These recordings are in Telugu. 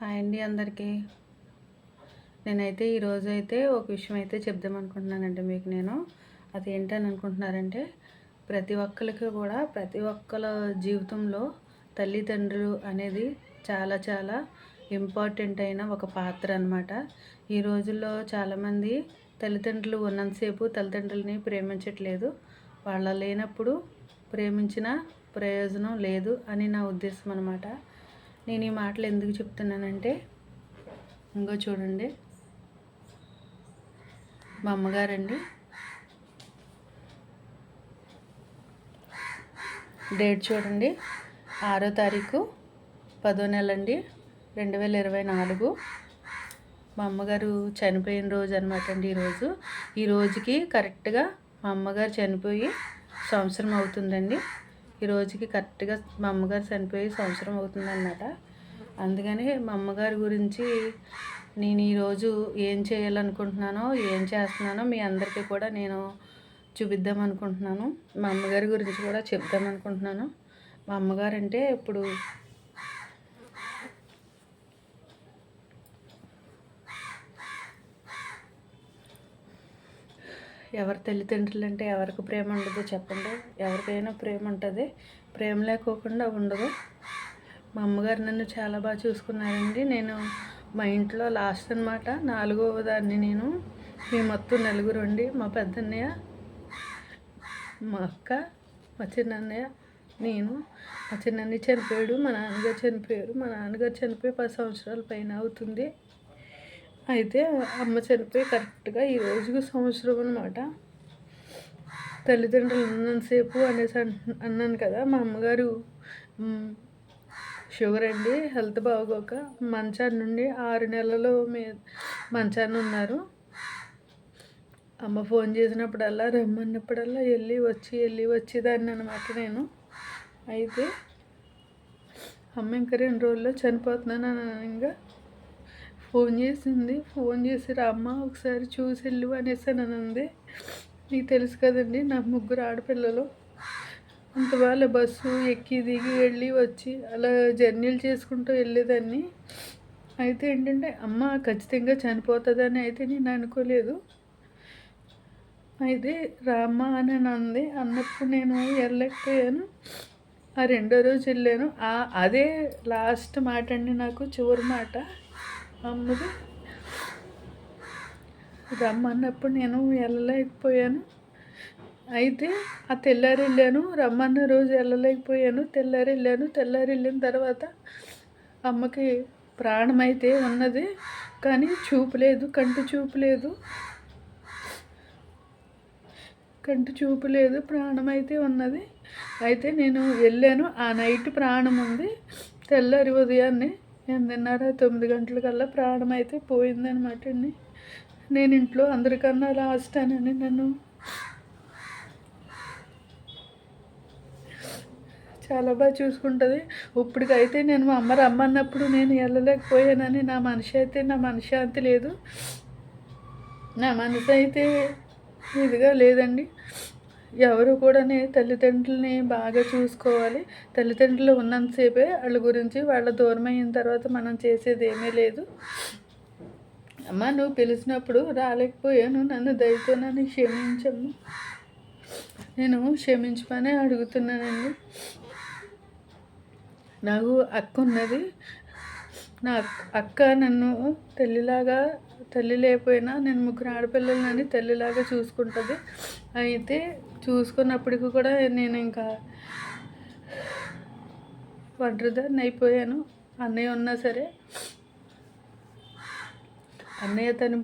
హాయ్ అండి అందరికీ. నేనైతే ఈరోజు అయితే ఒక విషయం అయితే చెప్దాం అనుకుంటున్నానండి మీకు నేను. అది ఏంటని అనుకుంటున్నారంటే ప్రతి ఒక్కరికి కూడా ప్రతి ఒక్కల జీవితంలో తల్లిదండ్రులు అనేది చాలా చాలా ఇంపార్టెంట్ అయిన ఒక పాత్ర అనమాట ఈ రోజుల్లో చాలామంది తల్లిదండ్రులు ఉన్నంతసేపు తల్లిదండ్రులని ప్రేమించట్లేదు. వాళ్ళ లేనప్పుడు ప్రేమించిన ప్రయోజనం లేదు అని నా ఉద్దేశం అనమాట నేను ఈ మాటలు ఎందుకు చెప్తున్నానంటే ఇంకో చూడండి. మా అమ్మగారండి. డేట్ చూడండి. ఆరో తారీఖు పదో నెల అండి రెండు వేల ఇరవై నాలుగు. మా అమ్మగారు చనిపోయిన రోజు అనమాట అండి ఈరోజు ఈ రోజుకి కరెక్ట్గా మా అమ్మగారు చనిపోయి సంవత్సరం అవుతుందండి. ఈ రోజుకి కరెక్ట్గా మా అమ్మగారు చనిపోయి సంవత్సరం అవుతుందన్నమాట. అందుకని మా అమ్మగారి గురించి నేను ఈరోజు ఏం చేయాలనుకుంటున్నానో ఏం చేస్తున్నానో మీ అందరికీ కూడా నేను చూపిద్దాం అనుకుంటున్నాను మా అమ్మగారి గురించి కూడా చెప్దాం అనుకుంటున్నాను మా అమ్మగారు అంటే ఇప్పుడు ఎవరి తల్లిదండ్రులు అంటే ఎవరికి ప్రేమ ఉండదో చెప్పండి. ఎవరికైనా ప్రేమ ఉంటుంది. ప్రేమ లేకోకుండా ఉండదు. మా అమ్మగారు నన్ను చాలా బాగా చూసుకున్నారండి. నేను మా ఇంట్లో లాస్ట్ అనమాట నాలుగవ దాన్ని నేను. మీ మొత్తం నలుగురు అండి. మా పెద్దన్నయ్య మా అక్క మా చిన్నన్నయ్య నేను. మా చిన్నన్నయ్య చనిపోయాడు. మా నాన్నగారు చనిపోయారు. మా నాన్నగారు చనిపోయి పది సంవత్సరాల పైన అవుతుంది. అయితే అమ్మ చనిపోయి కరెక్ట్గా ఈ రోజుకు సంవత్సరం అనమాట తల్లిదండ్రులు ఉన్నంతసేపు అనేసి అన్నాను కదా మా అమ్మగారు షుగర్ అండి హెల్త్ బాగోక మంచాన్ని నుండి ఆరు నెలలు మీ మంచాన్ని ఉన్నారు. అమ్మ ఫోన్ చేసినప్పుడల్లా రమ్మన్నప్పుడల్లా వెళ్ళి వచ్చి వెళ్ళి వచ్చేదాన్ని అనమాట నేను. అయితే అమ్మ ఇంకా రెండు రోజుల్లో చనిపోతున్నాను ఇంకా ఫోన్ చేసింది. ఫోన్ చేసి అమ్మ ఒకసారి చూసి వెళ్ళు అనేసి అని అంది నీకు తెలుసు కదండి నా ముగ్గురు ఆడపిల్లలు. అంత వాళ్ళ బస్సు ఎక్కి దిగి వెళ్ళి వచ్చి అలా జర్నీలు చేసుకుంటూ వెళ్ళేదాన్ని. అయితే ఏంటంటే అమ్మ ఖచ్చితంగా చనిపోతుందని అయితే నేను అనుకోలేదు. అయితే రామ్మ అని అంది అన్నప్పుడు నేను వెళ్ళలేకపోయాను. ఆ రెండో రోజు వెళ్ళాను. అదే లాస్ట్ మాట అండి నాకు చివరి మాట. అమ్మది. రమ్మన్నప్పుడు నేను వెళ్ళలేకపోయాను. అయితే ఆ తెల్లారి వెళ్ళాను రమ్మన్న రోజు వెళ్ళలేకపోయాను. తెల్లారి వెళ్ళాను తెల్లారి వెళ్ళిన తర్వాత అమ్మకి ప్రాణమైతే ఉన్నది కానీ చూపు లేదు కంటి చూపు లేదు. కంటి చూపు లేదు ప్రాణం అయితే ఉన్నది. అయితే నేను వెళ్ళాను. ఆ నైట్ ప్రాణం ఉంది. తెల్లారి ఉదయాన్నే ఎనిమిదిన్నర తొమ్మిది గంటలకల్లా ప్రాణం అయితే పోయిందనమాట అండి. నేను ఇంట్లో అందరికన్నా లాస్ట్ అని నన్ను. చాలా బాగా చూసుకుంటుంది. ఇప్పటికైతే నేను మా అమ్మ రమ్మన్నప్పుడు నేను వెళ్ళలేకపోయానని నా మనిషి అయితే నా మనశ్శాంతి లేదు. నా మనసు అయితే ఇదిగా లేదండి. ఎవరు కూడా తల్లిదండ్రులని బాగా చూసుకోవాలి. తల్లిదండ్రులు ఉన్నంతసేపే వాళ్ళ గురించి వాళ్ళ దూరం అయిన తర్వాత మనం చేసేది ఏమీ లేదు. అమ్మ నువ్వు పిలిచినప్పుడు రాలేకపోయాను. నన్ను దయతో నన్ను క్షమించమ్మ. నేను క్షమించమని అడుగుతున్నానండి. నాకు అక్క ఉన్నది నా అక్క నన్ను తల్లిలాగా తల్లి లేకపోయినా నేను ముగ్గురు ఆడపిల్లలని తల్లిలాగా చూసుకుంటుంది. అయితే చూసుకున్నప్పటికీ కూడా నేను ఇంకా ఒంటరిదాన్ని అయిపోయాను. అన్నయ్య ఉన్నా సరే అన్నయ్య తన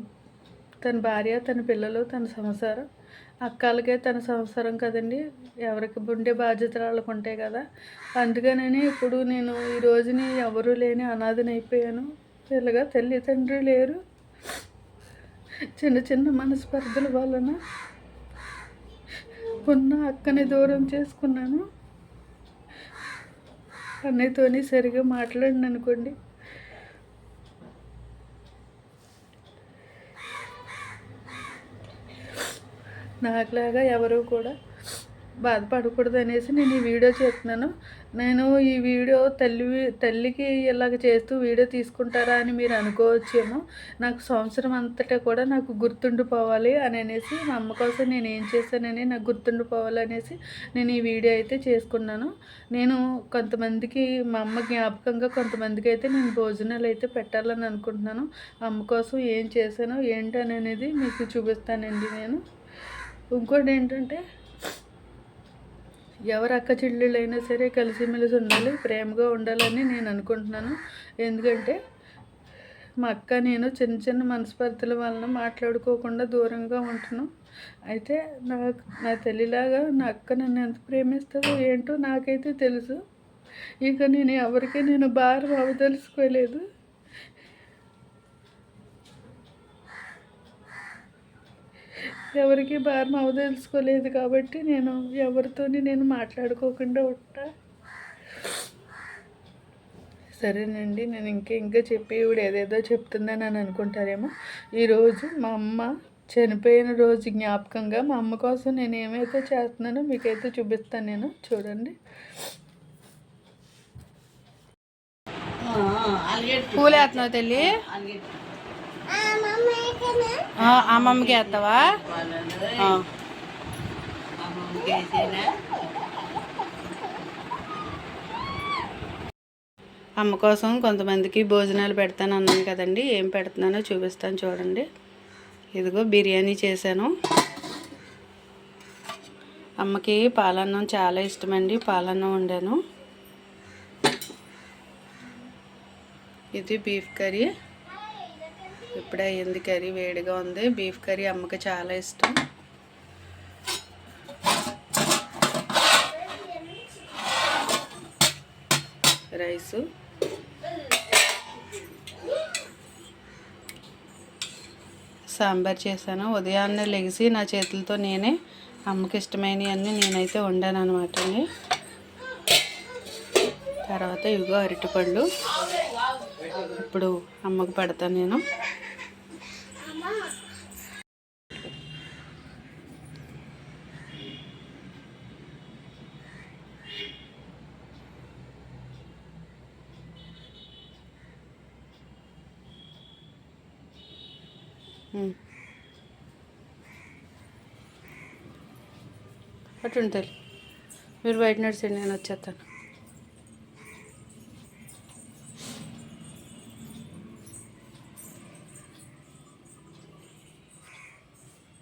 తన భార్య తన పిల్లలు తన సంసారం అక్కలకే తన సంసారం కదండి. ఎవరికి ఉండే బాధ్యతలు వాళ్ళకు ఉంటాయి కదా. అందుకనే ఇప్పుడు నేను ఈ రోజుని ఎవరు లేని అనాథని అయిపోయాను ఇలాగా తల్లి తండ్రి లేరు. చిన్న చిన్న మనస్పర్ధల వలన ఉన్న అక్కని దూరం చేసుకున్నాను. అన్నయ్యతోని సరిగా మాట్లాడిన అనుకోండి నాకులాగా ఎవరు కూడా బాధపడకూడదు అనేసి నేను ఈ వీడియో చేస్తున్నాను. నేను ఈ వీడియో తల్లి తల్లికి ఇలాగ చేస్తూ వీడియో తీసుకుంటారా అని మీరు అనుకోవచ్చేమో నాకు సంవత్సరం అంతటా కూడా నాకు గుర్తుండిపోవాలి అని అనేసి మా అమ్మ కోసం నేను ఏం చేశానని నాకు గుర్తుండిపోవాలి అనేసి నేను ఈ వీడియో అయితే చేసుకున్నాను. నేను కొంతమందికి మా అమ్మ జ్ఞాపకంగా కొంతమందికి అయితే నేను భోజనాలు అయితే పెట్టాలని అనుకుంటున్నాను. అమ్మ కోసం ఏం చేశాను ఏంటి అనేది మీకు చూపిస్తానండి నేను. ఇంకోటి ఏంటంటే ఎవరు అక్క చెల్లెళ్ళైనా సరే కలిసిమెలిసి ఉండాలి ప్రేమగా ఉండాలని నేను అనుకుంటున్నాను. ఎందుకంటే మా అక్క నేను చిన్న చిన్న మనస్పర్ధల వలన మాట్లాడుకోకుండా దూరంగా ఉంటున్నాం. అయితే నాకు నా తల్లిలాగా నా అక్క నన్ను ఎంత ప్రేమిస్తుందో ఏంటో నాకైతే తెలుసు. ఇక నేను ఎవరికి నేను భారం అవదలుచుకోలేదు ఎవరికి భారం అవదలుచుకోలేదు కాబట్టి నేను ఎవరితోని నేను మాట్లాడుకోకుండా ఉంటా. సరేనండి నేను ఇంకా ఇంకా చెప్పి ఇవిడ ఏదేదో చెప్తుందని అని అనుకుంటారేమో. ఈరోజు మా అమ్మ చనిపోయిన రోజు జ్ఞాపకంగా మా అమ్మ కోసం నేను ఏమైతే చేస్తున్నానో మీకైతే చూపిస్తాను నేను. చూడండి. పూలు వేస్తున్నావు తల్లి? అమ్మమ్మకి వేస్తావా. అమ్మ కోసం కొంతమందికి భోజనాలు పెడతాను అన్నాను కదండి. ఏం పెడుతున్నానో చూపిస్తాను చూడండి. ఇదిగో బిర్యానీ చేశాను. అమ్మకి పాలన్నం చాలా ఇష్టమండి. పాలన్నం వండాను. ఇది బీఫ్ కర్రీ. ఇప్పుడే అయ్యింది కర్రీ వేడిగా ఉంది. బీఫ్ కర్రీ అమ్మకి చాలా ఇష్టం. రైసు. సాంబార్ చేశాను. ఉదయాన్నే లెగిసి నా చేతులతో నేనే అమ్మకి ఇష్టమైనవి అన్నీ నేనైతే వండాను అనమాట అండి. తర్వాత ఇవిగో అరటిపళ్ళు. ఇప్పుడు అమ్మకు పెడతాను నేను. ఉమ్. మీరు బయట నడిచండి నేను వచ్చేస్తాను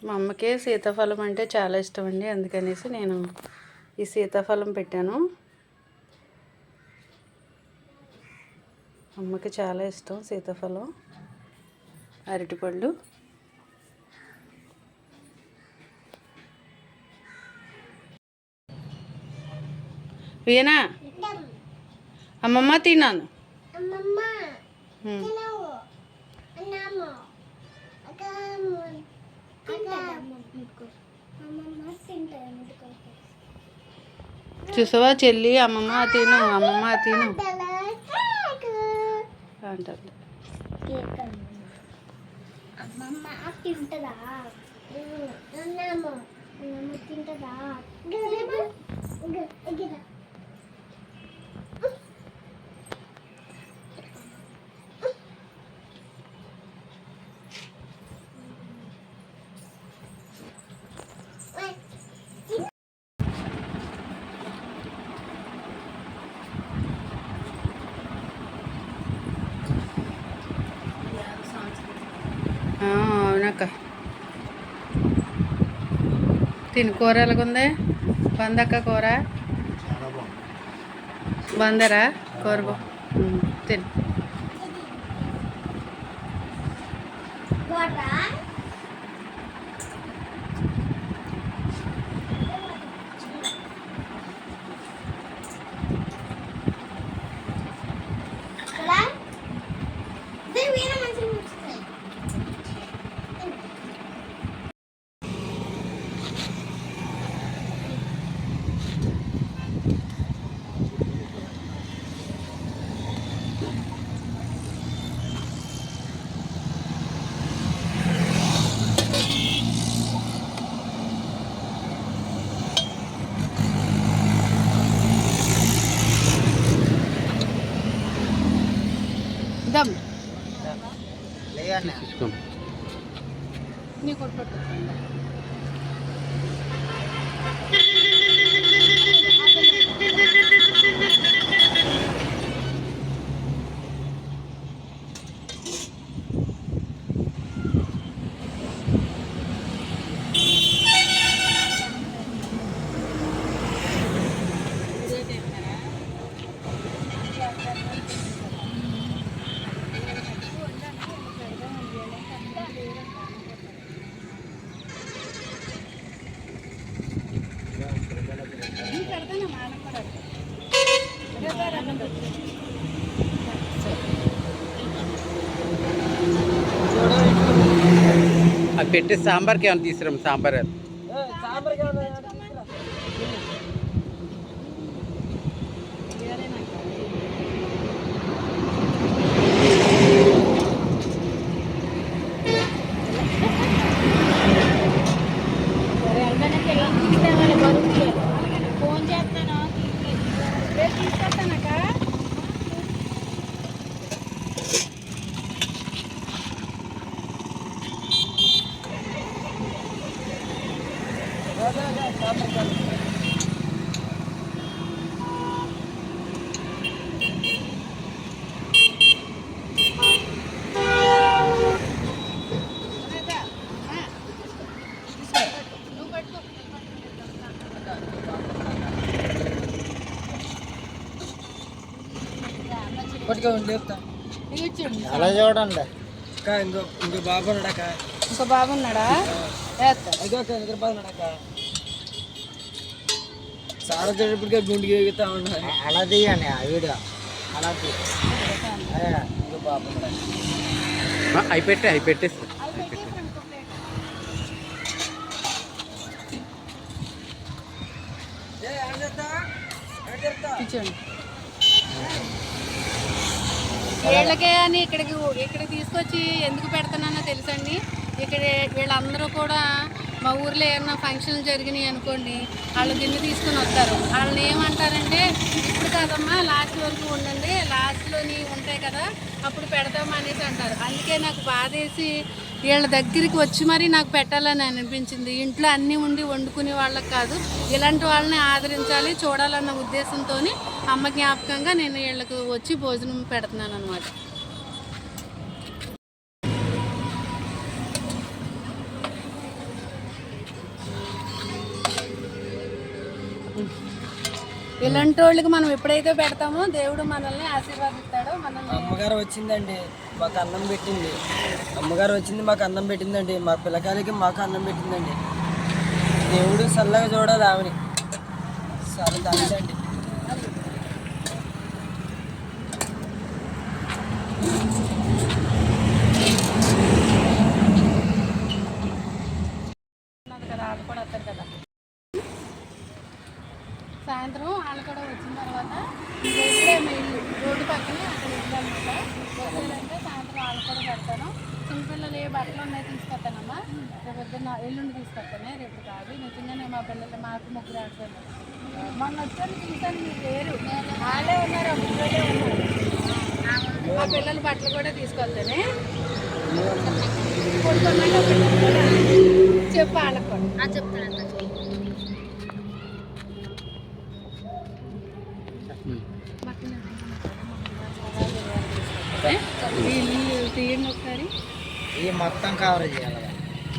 మా అమ్మకి సీతాఫలం అంటే చాలా ఇష్టం అండి. అందుకనేసి నేను ఈ సీతాఫలం పెట్టాను. అమ్మకి చాలా ఇష్టం సీతాఫలం. అరటిపళ్ళు. వీణా అమ్మమ్మ తిన్నాను ఉమ్. చూసావా చెల్లి అమ్మమ్మ తిను అమ్మమ్మ తిను అంటుంది అమ్మమ్మ తింటదా అన్నమ్మ అన్నమ్మ తింటదా అవునక్క తిని. కూర ఎలాగుంది? బందక్క కూర? బందరా? కూర తిను. తీసుకో నీ కొట్టు పెట్టి సాంబార్కి ఏమైనా తీసుకురాం సాంబార్ అది. అలా చూడండి. అక్క ఇంకో ఇంకో బాబు ఉన్నాడక్క ఇంకో బాగున్నాడా వేస్తా అదిగో అక్క నిద్ర బాబు ఉన్నాడక్క సారా చెడిపటిగా గుండెకి ఎగుతా ఉన్నా అలా తీయండి ఆ వీడియో. అలా అవి పెట్టి అవి వీళ్ళకే అని ఇక్కడికి ఇక్కడికి తీసుకొచ్చి ఎందుకు పెడుతున్నానో తెలుసండి ఇక్కడ వీళ్ళందరూ కూడా మా ఊర్లో ఏమన్నా ఫంక్షన్లు జరిగినాయి అనుకోండి వాళ్ళు గిన్నె తీసుకొని వస్తారు. వాళ్ళని ఏమంటారంటే ఇప్పుడు కాదమ్మా లాస్ట్ వరకు ఉండండి లాస్ట్లోని ఉంటాయి కదా అప్పుడు పెడతామా అనేసి అంటారు. అందుకే నాకు బాధేసి వీళ్ళ దగ్గరికి వచ్చి మరీ నాకు పెట్టాలని అనిపించింది. ఇంట్లో అన్నీ ఉండి వండుకునే వాళ్ళకి కాదు ఇలాంటి వాళ్ళని ఆదరించాలి చూడాలన్న ఉద్దేశంతో అమ్మ జ్ఞాపకంగా నేను వీళ్ళకు వచ్చి భోజనం పెడుతున్నాను అనమాట ఇలాంటి వాళ్ళకి మనం ఎప్పుడైతే పెడతామో దేవుడు మనల్ని ఆశీర్వాదిస్తాడో మనల్ని అమ్మగారు వచ్చిందండి మాకు అన్నం పెట్టింది. అమ్మగారు వచ్చింది మాకు అన్నం పెట్టిందండి. మా పిల్లకాయలకి మాకు అన్నం పెట్టిందండి. దేవుడు చల్లగా చూడాలి ఆమెని చాలా థ్యాంక్స్ అండి ఉన్నది కదా వాళ్ళు కూడా వస్తారు కదా సాయంత్రం వాళ్ళు కూడా వచ్చిన తర్వాత ఇక్కడే మా ఇల్లు రోడ్డు పక్కనే అక్కడ ఇల్లు అనమాట వచ్చారంటే సాయంత్రం వాళ్ళు కూడా పెడతాను చిన్నపిల్లలు ఏ బట్టలు ఉన్నాయి తీసుకొస్తానమ్మా రేపు పొద్దున్న ఎల్లుండి తీసుకొస్తానే రేపు కాదు నిజంగానే మా పిల్లలు మాకు ముగ్గురు ఆడతాను మొన్న వచ్చాను చూసాను మీరు లేరు వాళ్ళే ఉన్నారు అప్పుడే ఉన్నారు మా పిల్లల బట్టలు కూడా తీసుకొస్తానే కొనుక్కున్నాక చెప్పు వాళ్ళకి కూడా చెప్తాను తీయండి ఒకసారి ఈ మొత్తం కవర్ చేయాలి.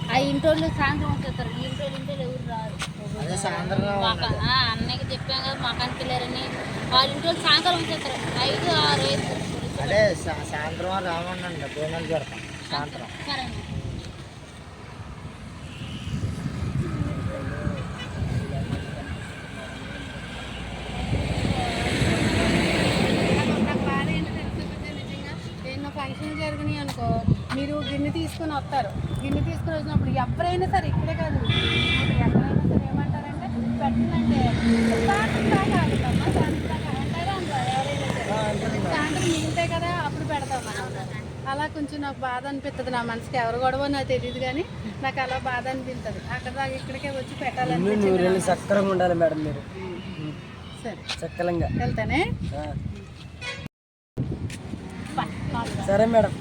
ఆ ఇంట్లో సాయంత్రం వచ్చేస్తారు ఈ ఇంటోళ్ళు ఇంటోళ్ళు ఎవరు రారు మాకు అన్నయ్యకి చెప్పాం కదా మాకానికి వెళ్ళారని వాళ్ళ ఇంటోళ్ళు సాయంకాలం వచ్చేస్తారు. ఐదు ఆరు ఐదు అదే సాయంత్రం రావండి భోజనాలు పెడతాం. సాయంత్రం. ఫంక్షన్లు జరిగినాయి అనుకో మీరు గిన్నె తీసుకొని వస్తారు. గిన్నె తీసుకొని వచ్చినప్పుడు ఎవరైనా సరే ఇక్కడే కాదు ఇప్పుడు ఎక్కడైనా సరే ఏమంటారంటే పెట్టాలంటే సాయంత్రం దాకా ఆగుతామా సాయంత్రం దాకా అంటారా అనరా ఎవరైనా సాయంత్రం మిగిలితే కదా అప్పుడు పెడతామా అలా కొంచెం నాకు బాధ అనిపిస్తుంది నా మనసుకి ఎవరు గొడవ నాకు తెలియదు కానీ నాకు అలా బాధ అనిపిస్తుంది అక్కడ దాకా ఇక్కడికే వచ్చి నూరేళ్ళు సక్రంగా ఉండాలి మేడం మీరు. సరే. చక్కలంగా వెళ్తానే? సరే మేడం.